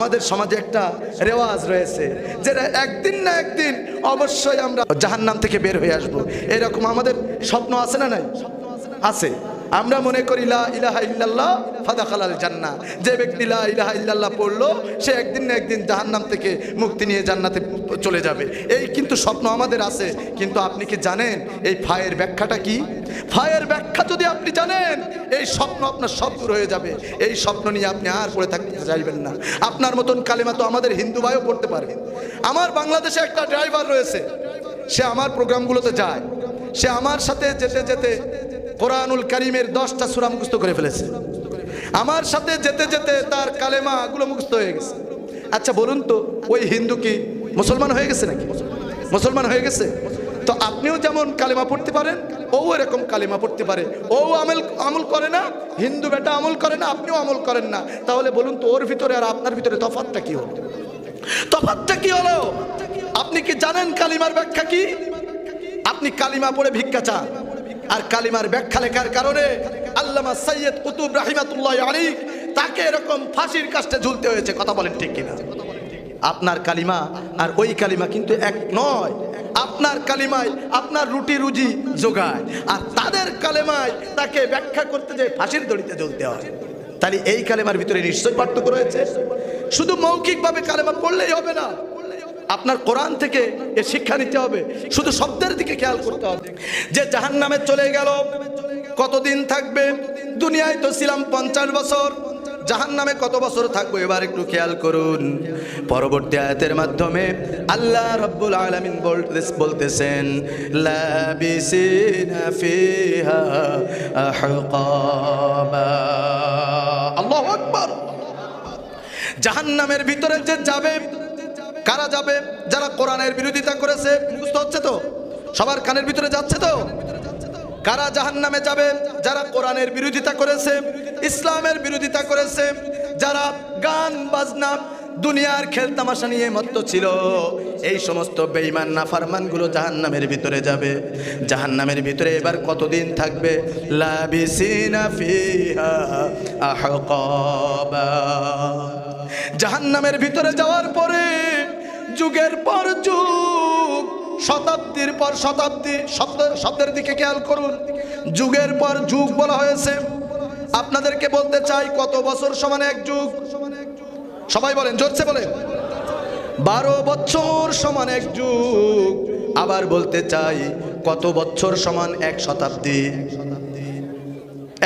আমাদের সমাজে একটা রেওয়াজ রয়েছে যেটা একদিন না একদিন অবশ্যই আমরা জাহান্নাম থেকে বের হয়ে আসব। এরকম আমাদের স্বপ্ন আছে না নাই? আছে। আমরা মনে করি লা ইলাহা ইল্লাল্লাহ ফাদাখালাল জান্নাহ। যে ব্যক্তি লা ইলাহা ইল্লাল্লাহ পড়ল, সে একদিন না একদিন জাহান্নাম থেকে মুক্তি নিয়ে জান্নাতে চলে যাবে। এই কিন্তু স্বপ্ন আমাদের আছে, কিন্তু আপনি কি জানেন এই ফায়ের ব্যাখ্যাটা কি? ফায়ের ব্যাখ্যা যদি আপনি জানেন, এই স্বপ্ন আপনার সব দূর হয়ে যাবে। এই স্বপ্ন নিয়ে আপনি আর পড়ে থাকতে চাইবেন না। আপনার মতন কালেমা তো আমাদের হিন্দু ভাইও পড়তে পারে। আমার বাংলাদেশে একটা ড্রাইভার রয়েছে, সে আমার প্রোগ্রামগুলোতে যায়। সে আমার সাথে যেতে যেতে কোরআনুল করিমের দশটা সুরা মুখস্থ করে ফেলেছে। আমার সাথে যেতে যেতে তার কালেমাগুলো মুখস্থ হয়ে গেছে। আচ্ছা বলুন তো, ওই হিন্দু কি মুসলমান হয়ে গেছে নাকি? মুসলমান হয়ে গেছে? তো আপনিও যেমন কালেমা পড়তে পারেন, ও এরকম কালেমা পড়তে পারে। ও আমল আমল করে না, হিন্দু বেটা আমল করে না, আপনিও আমল করেন না। তাহলে বলুন তো, ওর ভিতরে আর আপনার ভিতরে তফাতটা কি হলো? তফাতটা কি হলো? আপনি কি জানেন কালিমার ব্যাখ্যা কি? আপনি কালিমা পড়ে ভিক্ষা চান। আর কালিমার ব্যাখ্যা লেখার কারণে আল্লামা সৈয়দ কুতুব রাহিমাতুল্লাহ আলী তাকে এরকম ফাঁসির কাস্টে ঝুলতে হয়েছে, কথা বলেন ঠিক কিনা? আপনার কালিমা আর ওই কালিমা কিন্তু এক নয়। আপনার কালিমায় আপনার রুটি রুজি যোগায়, আর তাদের কালেমায় তাকে ব্যাখ্যা করতে যে ফাঁসির দড়িতে জ্বলতে হয়। তাহলে এই কালেমার ভিতরে নিশ্চয় পার্থক্য রয়েছে। শুধু মৌখিকভাবে কালেমা পড়লেই হবে না আপনার কোরআন থেকে এ শিক্ষা নিতে হবে। শুধু শব্দের দিকে খেয়াল করতে হবে। যে জাহান নামে চলে গেল, কতদিন থাকবে? দুনিয়ায় তো ছিলাম পঞ্চাশ বছর। জাহান নামে কত বছর থাকব? এবার একটু খেয়াল করুন। পরবর্তী আয়াতের মাধ্যমে আল্লাহ রব্বুল আলামিন বলতে- বলতেছেন আহকাবা জাহান্নামের ভিতরে যে যাবে কারা যাবে? যারা কোরআনের বিরোধিতা করেছে, মুখস্থ হচ্ছে তো? সবার কানের ভিতরে যাচ্ছে তো? কারা জাহান্নামে যাবে? যারা কোরআনের বিরোধিতা করেছে, ইসলামের বিরোধিতা করেছে, যারা গান, বাজনা, দুনিয়ার খেলতামাশা নিয়ে মত্ত ছিল, এই সমস্ত বেঈমান, নাফারমানগুলো জাহান্নামের ভিতরে যাবে। জাহান্নামের ভিতরে এবার কতদিন থাকবে? আহকাবা। জাহান্নামের ভিতরে যাওয়ার পরে যুগের পর যুগ, শতাব্দীর পর শতাব্দী, শব্দ, শব্দের দিকে খেয়াল করুন। যুগের পর যুগ বলা হয়েছে। আপনাদেরকে বলতে চাই, কত বছর সমান এক যুগ? সবাই বলেন জোরছে বলেন। বারো বছর সমান এক যুগ। আবার বলতে চাই, কত বছর সমান এক শতাব্দী?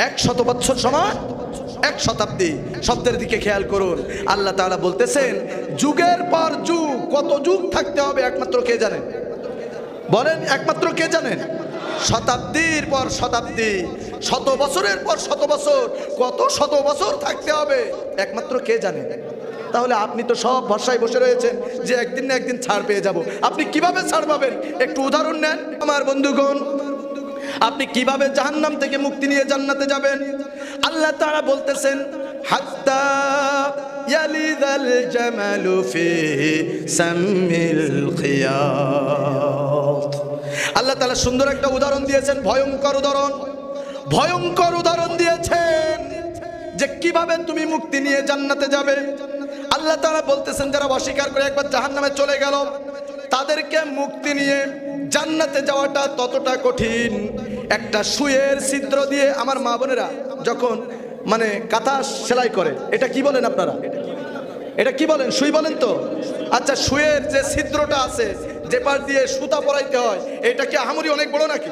এক শত বছর সমান এক শতাব্দী শব্দের দিকে খেয়াল করুন। আল্লাহ তাআলা বলতেছেন, যুগের পর যুগ, কত যুগ থাকতে হবে একমাত্র কে জানেন বলেন, একমাত্র কে জানেন শতাব্দীর পর শতাব্দী, শত বছরের পর শত বছর, কত শত বছর থাকতে হবে একমাত্র কে জানে? তাহলে আপনি তো সব ভরসায় বসে রয়েছেন যে একদিন না একদিন ছাড় পেয়ে যাব। আপনি কীভাবে ছাড় পাবেন? একটু উদাহরণ নেন। আমার বন্ধুগণ আপনি কীভাবে জাহান্নাম থেকে মুক্তি নিয়ে জান্নাতে যাবেন? আল্লাহ তাআলা বলতেছেন আল্লাহ তালা সুন্দর একটা উদাহরণ দিয়েছেন, ভয়ঙ্কর উদাহরণ। ভয়ঙ্কর উদাহরণ দিয়েছেন যে কীভাবে তুমি মুক্তি নিয়ে জান্নাতে যাবে। আল্লাহ তাআলা বলতেছেন, যারা অস্বীকার করে একবার জাহান্নামে চলে গেল, তাদেরকে মুক্তি নিয়ে জান্নাতে যাওয়াটা ততটা কঠিন। একটা সুয়ের ছিদ্র দিয়ে আমার মা বোনেরা যখন মানে কাঁথা সেলাই করে, এটা কি বলেন আপনারা? এটা কি বলেন? সুই বলেন তো। আচ্ছা সুয়ের যে ছিদ্রটা আছে, যে পাশ দিয়ে সুতা পরাইতে হয়, এটা কি আহামরি অনেক বড় নাকি?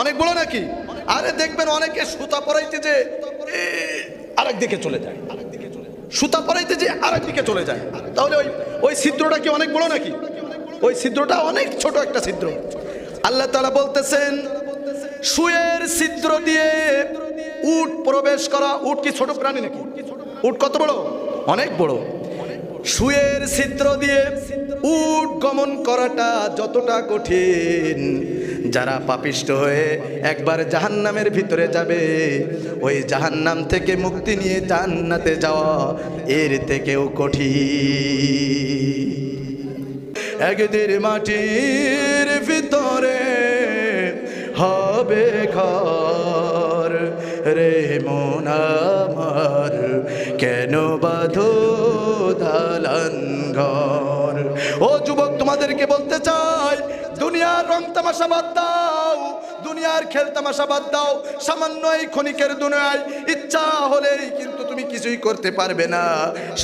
অনেক বড় নাকি? আরে দেখবেন অনেকে সুতা পরাইতে যে আরেক দিকে চলে যায়। সুতা পরাইতে যে আরেক দিকে চলে যায়। তাহলে ওই ওই ছিদ্রটা কি অনেক বড় নাকি? ওই ছিদ্রটা অনেক ছোট একটা ছিদ্র। আল্লাহ তাআলা বলতেছেন, সুয়ের ছিদ্র দিয়ে উট প্রবেশ করা, উট কি ছোট প্রাণী নাকি? উট কত বড়? অনেক বড়। সুয়ের ছিদ্র দিয়ে উট গমন করাটা যতটা কঠিন, যারা পাপিষ্ট হয়ে একবার জাহান্নামের ভিতরে যাবে, ওই জাহান্নাম থেকে মুক্তি নিয়ে জান্নাতে যাওয়া এর থেকেও কঠিন। একদিন মাটির ভিতরে হবে ঘর। রে মন আমার, কেন বাধো ধার ঘর? ও যুবক, তোমাদেরকে বলতে চাই, দুনিয়ার রং তামাশা বাদ দাও, দুনিয়ার খেল তামাশা বাদ দাও সামান্য এই ক্ষণিকের দুনিয়ায় ইচ্ছা হলেই কিন্তু তুমি কিছুই করতে পারবে না।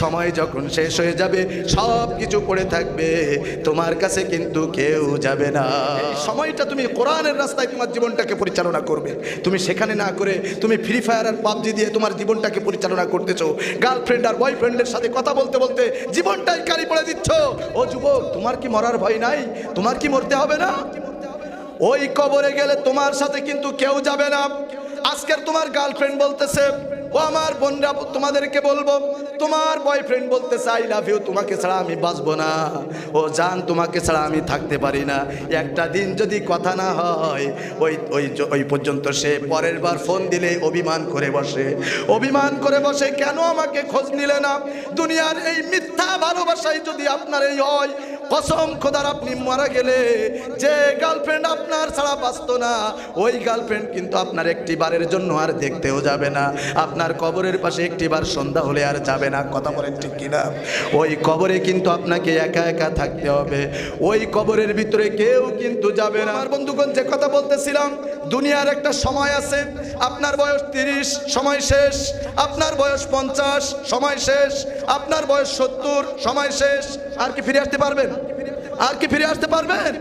সময় যখন শেষ হয়ে যাবে, সব কিছু পড়ে থাকবে। তোমার কাছে কিন্তু কেউ যাবে না। সময়টা তুমি কোরআনের রাস্তায় তোমার জীবনটাকে পরিচালনা করবে। তুমি সেখানে না করে তুমি ফ্রি ফায়ার আর পাবজি দিয়ে তোমার জীবনটাকে পরিচালনা করতেছো। গার্লফ্রেন্ড আর বয়ফ্রেন্ডের সাথে কথা বলতে বলতে জীবনটাই কারি পড়ে দিচ্ছ। ও যুবক, তোমার কি মরার ভয় নাই? তোমার কি মরতে হবে না? ওই কবরে গেলে তোমার সাথে কিন্তু কেউ যাবে না। আজকের তোমার গার্লফ্রেন্ড বলতেছে, ও আমার বোনরা, তোমাদেরকে বলব, তোমার বয়ফ্রেন্ড বলতেছে আই লাভ ইউ তোমাকে ছাড়া আমি বাঁচবো না। ও জান, তোমাকে ছাড়া আমি থাকতে পারি না। একটা দিন যদি কথা না হয়, ওই ওই ওই পর্যন্ত সে পরের বার ফোন দিলে অভিমান করে বসে। অভিমান করে বসে, কেন আমাকে খোঁজ নিলে না? দুনিয়ার এই মিথ্যা ভালোবাসায় যদি আপনার এই হয় কসম খোদার আপনি মারা গেলে, যে গার্লফ্রেন্ড আপনার ছাড়া বাঁচত না, ওই গার্লফ্রেন্ড কিন্তু আপনার একটি বারের জন্য আর দেখতেও যাবে না। আপনার কবরের পাশে একটি বার সন্ধ্যা হলে আর যাবে না। কথা বলেন ঠিক কিনা? ওই কবরে কিন্তু আপনাকে একা একা থাকতে হবে। ওই কবরের ভিতরে কেউ কিন্তু যাবে না। আমার বন্ধুগণ, যে কথা বলতেছিলাম, দুনিয়ার একটা সময় আছে। আপনার বয়স তিরিশ, সময় শেষ। আপনার বয়স পঞ্চাশ, সময় শেষ। আপনার বয়স সত্তর, সময় শেষ। আর কি ফিরে আসতে পারবেন? আর কি ফিরে আসতে পারবেন?